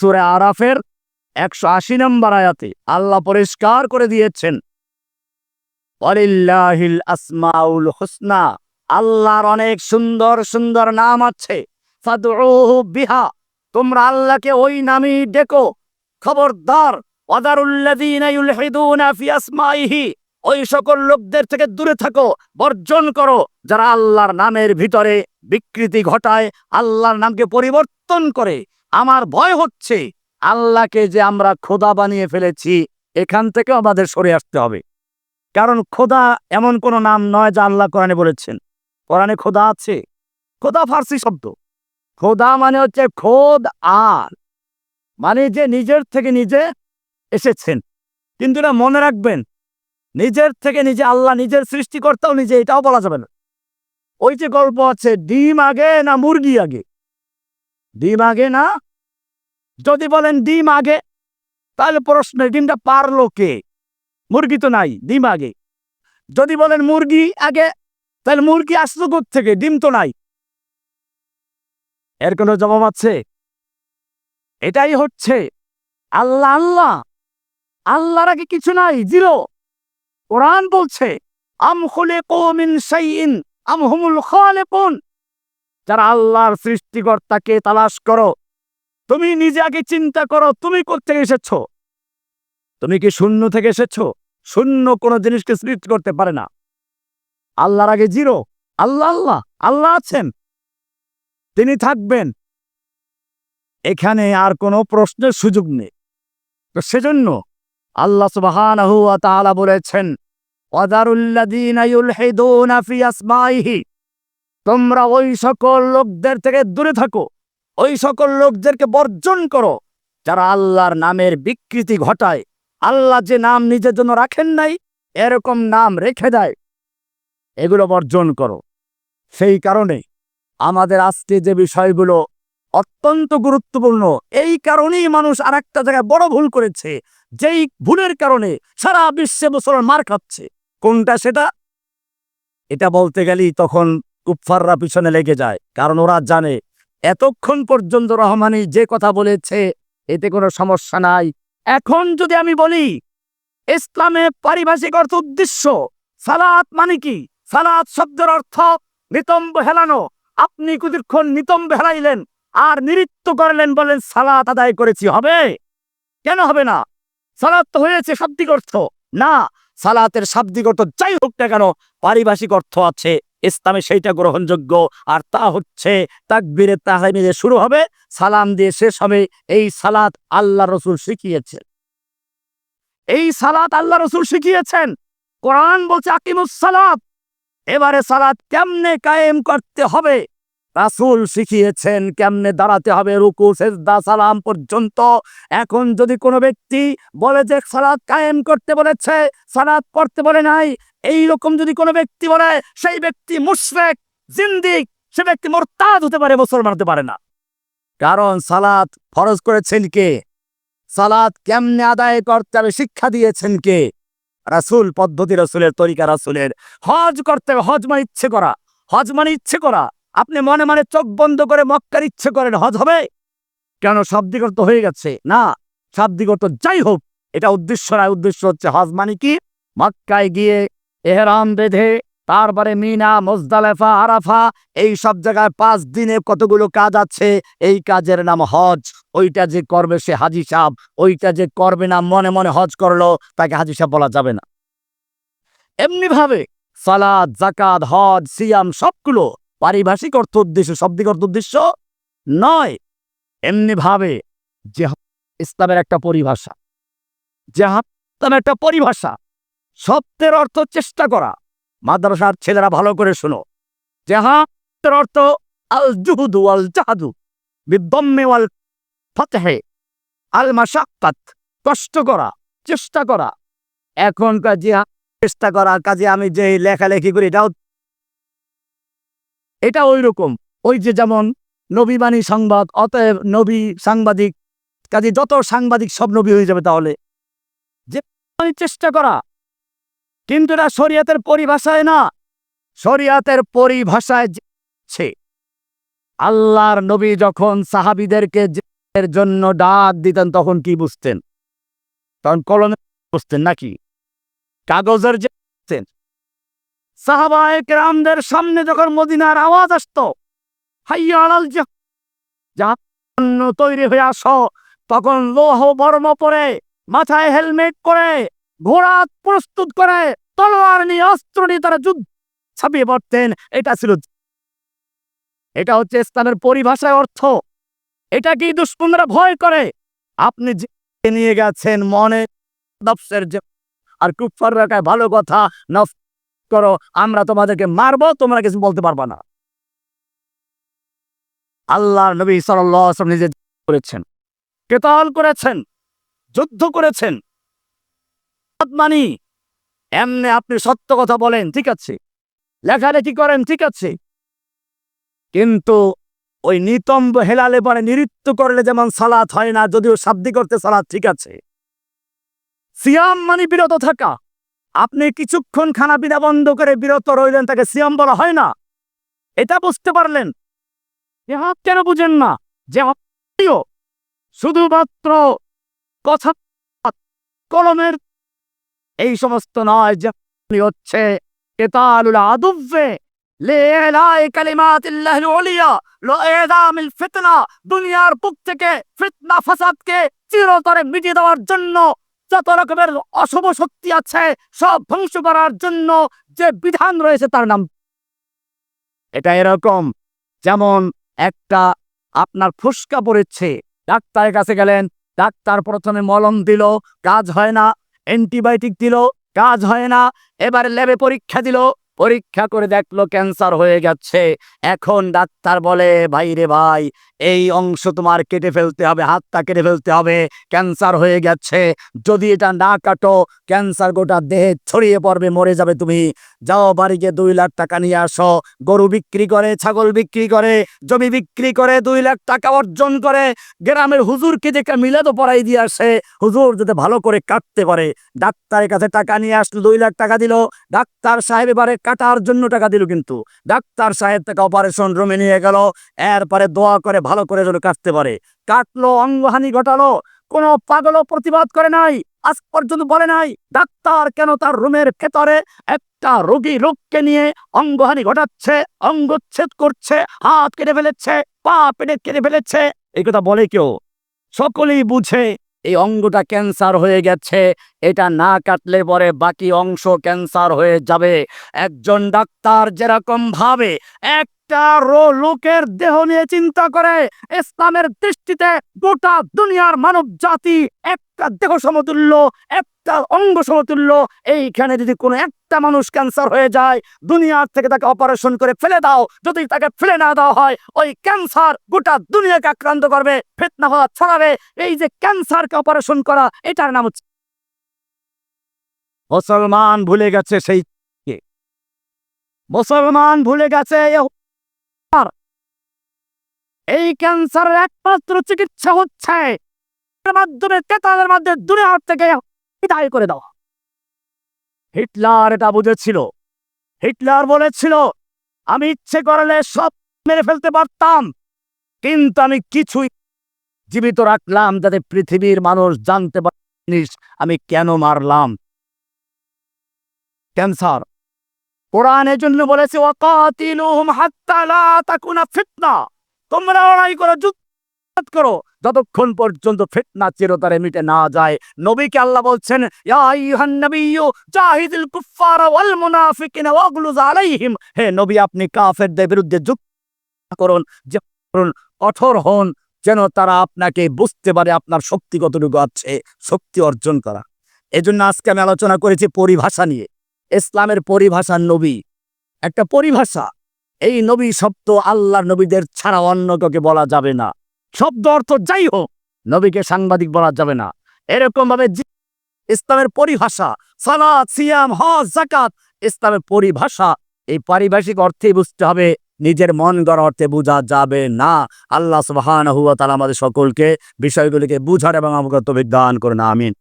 সুরে আরাফের একশো আশি নম্বর আয়াতে আল্লাহ পরিষ্কার করে দিয়েছেন। ওয়ালিল্লাহিল আসমাউল হুসনা, আল্লাহর অনেক সুন্দর সুন্দর নাম আছে। বিহা, তোমরা আল্লাহকে ওই নামই ডেকো। খবরদার ওই সকল লোকদের থেকে দূরে থাকো, বর্জন করো। যারা আল্লাহর নামের ভিতরে বিকৃতি ঘটায়, আল্লাহর নামকে পরিবর্তন করে। আমার ভয় হচ্ছে। আল্লাহকে যে আমরা খোদা বানিয়ে ফেলেছি, এখান থেকে আমাদের সরে আসতে হবে। কারণ খোদা এমন কোনো নাম নয় যা আল্লাহ কোরআনে বলেছেন। কোরআনে খোদা আছে। খোদা ফার্সি শব্দ। খোদা মানে হচ্ছে খোদ আর। মানে যে নিজের থেকে নিজে এসেছেন। কিন্তু এটা মনে রাখবেন, নিজের থেকে নিজে আল্লাহ নিজের সৃষ্টিকর্তাও নিজে, এটাও বলা যাবে না। ওই যে গল্প আছে, ডিম আগে না মুরগি আগে? ডিম আগে না? যদি বলেন ডিম আগে, তাহলে প্রশ্ন ডিমটা পারল কে? মুরগি তো নাই, ডিম আগে। যদি বলেন মুরগি আগে, তাহলে মুরগি আসলো থেকে ডিম তো নাই। এর কোনো জবাব আছে? এটাই হচ্ছে, আল্লাহ আল্লাহ। আল্লাহর আগে কিছু নাই, জিরো। কোরআন বলছে, আম খুলে কৌমিন সাইন আম হুমুল খালেকুন। যারা আল্লাহর সৃষ্টিকর্তাকে তালাশ করো, তুমি নিজে আগে চিন্তা করো, তুমি কোথেকে এসেছ? তুমি কি শূন্য থেকে এসেছ? শূন্য কোনো জিনিসকে সৃষ্টি করতে পারে না। আল্লাহর আগে জিরো। আল্লাহ আল্লাহ আল্লাহ আছেন। তিনি থাকবেন। এখানে আর কোনো প্রশ্নের সুযোগ নেই। তো সেজন্য আল্লাহ তাআলা বলেছেন ইউলহিদুনা ফি তোমরা ওই সকল লোকদের থেকে দূরে থাকো। ওই সকল লোকদেরকে বর্জন করো। যারা আল্লাহর নামের বিকৃতি ঘটায়, আল্লাহ যে নাম নিজের জন্য রাখেন নাই, এরকম নাম রেখে দেয়। এগুলো বর্জন করো। সেই কারণে আমাদের আজকে যে বিষয়গুলো অত্যন্ত গুরুত্বপূর্ণ, এই কারণেই মানুষ আর একটা জায়গায় বড় ভুল করেছে। যেই ভুলের কারণে সারা বিশ্বে মুসলমান মার খাচ্ছে। কোনটা সেটা? এটা বলতে গেলেই তখন কুফাররা পিছনে লেগে যায়, কারণ ওরা জানে এতক্ষণ পর্যন্ত রহমানি যে কথা বলেছে, এতে কোনো সমস্যা নাই। এখন যদি আমি বলি, ইসলামে পারিভাষিক অর্থ উদ্দেশ্য, সালাত মানে কি? সালাত শব্দের অর্থ নিতম্ব হেলানো। আপনি কুদীর্ক্ষণ নিতম্ব হেলাইলেন আর নৃত্য করলেন বলেন, সালাত আদায় করেছি। হবে? কেন হবে না? সালাত তো হয়েছে শাব্দিক অর্থ। না, সালাতের শাব্দিক অর্থ যাই হোক না কেন, পারিভাষিক অর্থ আছে। ইসলামে সেইটা গ্রহণযোগ্য। আর তা হচ্ছে তাকবিরে তাকবীরে যে শুরু হবে, সালাম দিয়ে শেষ হবে, এই সালাত আল্লাহ রসুল শিখিয়েছেন। এই সালাত আল্লাহ রসুল শিখিয়েছেন। কোরআন বলছে আকিমুস সালাত। এবারে সালাত কেমনে কায়েম করতে হবে? রাসূল শিখিয়েছেন কেমনে দাঁড়াতে হবে রুকু, সেজদা, সালাম পর্যন্ত। এখন যদি কোনো ব্যক্তি বলে যে সালাত কায়েম করতে বলেছে, সালাত পড়তে বলে নাই এই রকম যদি কোনো ব্যক্তি বলে, সেই ব্যক্তি মুশরেক জিন্দিক, সে ব্যক্তি মোরতাদ হতে পারে, মুসলমান হতে পারে না। কারণ সালাত ফরজ করেছেন কে? সালাত কেমনে আদায় করতে হবে, শিক্ষা দিয়েছেন কে? রাসূল, পদ্ধতি রাসূলের, তরিকা রাসূলের। হজ করতে হবে, হজ মানে ইচ্ছে করা। হজ মানে ইচ্ছে করা। আপনি মনে মনে চোখ বন্ধ করে মক্কার ইচ্ছে করেন, হজ হবে? কেন? শাব্দিক অর্থ হয়ে গেছে। না শাব্দিক অর্থ যাই হোক। এটা উদ্দেশ্য না উদ্দেশ্য হচ্ছে হজ মানে কি? মক্কায় গিয়ে এহরাম বেঁধে, তারপরে মিনা, মোজদালেফা, আরাফা, এই সব জায়গায় পাঁচ দিনে কতগুলো কাজ আছে? এই কাজের নাম হজ। ওইটা যে করবে সে হাজি সাহ ওইটা যে করবে না, মনে মনে হজ করল, তাকে হাজি সাহ বলা যাবে না। এমনি ভাবে সালাদ জাকাত হজ, সিয়াম সবগুলো পারিভাষিক অর্থ উদ্দেশ্য, শব্দিক অর্থ উদ্দেশ্য নয়। এমনি ভাবে যে ইসলামের একটা পরিভাষা জেহাদ ইসলামের একটা পরিভাষা, শব্দের অর্থ চেষ্টা করা। মাদ্রাসার ছেলেরা ভালো করে শোনো। জেহাদের অর্থ আল জুহুদু আল জাহাদু বিদ্যম্মে ওয়াল ফতেহে আল মাসাক্কাত কষ্ট করা, চেষ্টা করা। এখনকার জিহাদ চেষ্টা করা কাজে আমি যে লেখালেখি করি, এটাও এটা ওই রকম ওই যে যেমন নবীবাণী সংবাদ, অতএব নবী সাংবাদিক, কাজে যত সাংবাদিক সব নবী হয়ে যাবে তাহলে। যে চেষ্টা করা, কিন্তু এটা শরিয়াতের পরিভাষায় না। শরিয়াতের পরিভাষায় ছে আল্লাহর নবী যখন সাহাবিদেরকে এর জন্য ডাক দিতেন, তখন কি বুঝতেন? তখন কলমে বুঝতেন নাকি? কাগজের যে বুঝতেন। সাহাবায়ে কেরামদের সামনে যখন মদিনার আওয়াজ আসতো, হাইয়া আলাল জাহাজ জন্য তৈরি হয়ে আসো। তখন লোহ বর্ম পরে, মাথায় হেলমেট করে ঘোড়া প্রস্তুত করে, তলোয়ার নিয়ে অস্ত্র নিয়ে তারা যুদ্ধ ছাপিয়ে পড়তেন। এটা ছিল এটা হচ্ছে ইসলামের পরিভাষায় অর্থ। এটা কি দুশ্মনরা ভয় করে? আপনি নিয়ে গেছেন মনে আর কুফার ভালো কথা নফ করো, আমরা তোমাদেরকে মারবো, তোমরা কিছু বলতে পারবা না। আল্লাহ নবী সাল্লাম নিজে করেছেন। কেতাল করেছেন, যুদ্ধ করেছেন। মানি এমনি আপনি সত্য কথা বলেন, ঠিক আছে। লেখালেখি করেন, ঠিক আছে। কিন্তু ওই নিতম্ব হেলালে পরে নৃত্য করলে যেমন সালাত হয় না, যদিও শাব্দি করতে সালাত ঠিক আছে। সিয়াম মানে বিরত থাকা। আপনি কিছুক্ষণ খানাপিনা বন্ধ করে বিরত রইলেন, তাকে সিয়াম বলা হয় না। এটা বুঝতে পারলেন? কেন বুঝেন না? যে আপনিও শুধুমাত্র কথা, কলমের এই সমস্ত নয়, যে হচ্ছে দুনিয়ার বুক থেকে ফিতনা, ফাসাদকে চিরতরে মিটিয়ে দেওয়ার জন্য যত রকমের অশুভ শক্তি আছে, সব ধ্বংস করার জন্য যে বিধান রয়েছে তার নাম। এটা এরকম, যেমন একটা আপনার ফুসকা পড়েছে, ডাক্তারের কাছে গেলেন, ডাক্তার প্রথমে মলম দিল, কাজ হয় না, অ্যান্টিবায়োটিক দিল, কাজ হয় না, এবারে ল্যাবে পরীক্ষা দিল পরীক্ষা করে দেখল ক্যান্সার হয়ে গেছে। এখন ডাক্তার বলে, ভাই রে ভাই, এই অংশ তোমার কেটে ফেলতে হবে, হাতটা কেটে ফেলতে হবে, ক্যান্সার হয়ে গেছে। যদি এটা না কাটো, ক্যান্সার গোটা দেহে ছড়িয়ে পড়বে, মরে যাবে তুমি। যাও বাড়ি গিয়ে দুই লাখ টাকা নিয়ে আসো। গরু বিক্রি করে, ছাগল বিক্রি করে, জমি বিক্রি করে, দুই লাখ টাকা অর্জন করে। গ্রামের হুজুরকে দেখে মিলাদ পড়াই দিয়ে আসে। হুজুর যাতে ভালো করে কাটতে পারে। ডাক্তারের কাছে টাকা নিয়ে আসলো, দুই লাখ টাকা দিল। ডাক্তার সাহেব এবারে কাটার জন্য টাকা দিল কিন্তু। ডাক্তার সাহেব তাকে অপারেশন রুমে নিয়ে গেল, এরপরে দোয়া করে ভালো করে যেন কাটতে পারে। কাটলো, অঙ্গহানি ঘটালো, কোনো পাগলও প্রতিবাদ করে নাই, আজ পর্যন্ত বলে নাই, ডাক্তার কেন তার রুমের ভেতরে একটা রোগী রোগকে নিয়ে অঙ্গহানি ঘটাচ্ছে, অঙ্গচ্ছেদ করছে, হাত কেটে ফেলেছে, পা পেটে কেটে ফেলেছে? এই কথা বলে কেউ? সকলেই বুঝে। এই অঙ্গটা ক্যান্সার হয়ে গেছে। এটা না কাটলে পরে বাকি অংশ ক্যান্সার হয়ে যাবে। একজন ডাক্তার যেরকম ভাবে একটা রো লোকের দেহ নিয়ে চিন্তা করে। ইসলামের দৃষ্টিতে গোটা দুনিয়ার মানব জাতি একটা দেহ সমতুল্য, একটা অঙ্গ সমতুল্য। এইখানে যদি কোনো একটা মানুষ ক্যান্সার হয়ে যায়, দুনিয়ার থেকে তাকে অপারেশন করে ফেলে দাও। যদি তাকে ফেলে না দেওয়া হয়, ওই ক্যান্সার গোটা দুনিয়াকে আক্রান্ত করবে, ফেতনা হওয়া ছড়াবে। এই যে ক্যান্সারকে অপারেশন করা, এটার নাম হচ্ছে মুসলমান ভুলে গেছে সেই মুসলমান ভুলে গেছে এই ক্যান্সারের একমাত্র চিকিৎসা হচ্ছে মাধ্যমে তেতালের মাধ্যমে দুনিয়ার থেকে বিদায় করে দেওয়া। হিটলার এটা বুঝেছিল। হিটলার বলেছিল, আমি ইচ্ছে করলে সব মেরে ফেলতে পারতাম, কিন্তু আমি কিছুই জীবিত রাখলাম যাতে পৃথিবীর মানুষ জানতে পারে জিনিস আমি কেন মারলাম। ক্যান্সার। কোরআন এজন্য বলেছে, ওয়াকাতিলুহুম হাত্তা লা তাকুনা ফিতনা। তোমরা লড়াই করো, যুদ্ধ করো। যতক্ষণ পর্যন্ত ফিতনা চিরতরে মিটে না যায়, নবীকে আল্লাহ বলছেন, ইয়া আইয়ুহান নাবিয়্যু জাহিদুল কুফফারা ওয়াল মুনাফিকিনা আলাইহিম। হে নবী, আপনি কাফেরদের বিরুদ্ধে যুদ্ধ করুন যে কঠোর হন, যেন তারা আপনাকে বুঝতে পারে আপনার শক্তি কতটুকু আছে, শক্তি অর্জন করা। এজন্য আজকে আমি আলোচনা করেছি পরিভাষা নিয়ে। ইসলামের পরিভাষা নবী। একটা পরিভাষা। এই নবী শব্দ আল্লাহর নবীদের ছাড়া অন্য কাউকে বলা যাবে না। শব্দ অর্থ যাই হোক, নবীকে সাংবাদিক বলা যাবে না। এরকম ভাবে ইসলামের পরিভাষা, সালাত, সিয়াম, হজ জাকাত ইসলামের পরিভাষা, এই পারিভাষিক অর্থেই বুঝতে হবে, নিজের মন গড়া অর্থে বোঝা যাবে না। আল্লাহ সুবহানাহু ওয়া তাআলা আমাদের সকলকে বিষয়গুলিকে বুঝার এবং অবগত বিজ্ঞান করুন, আমিন।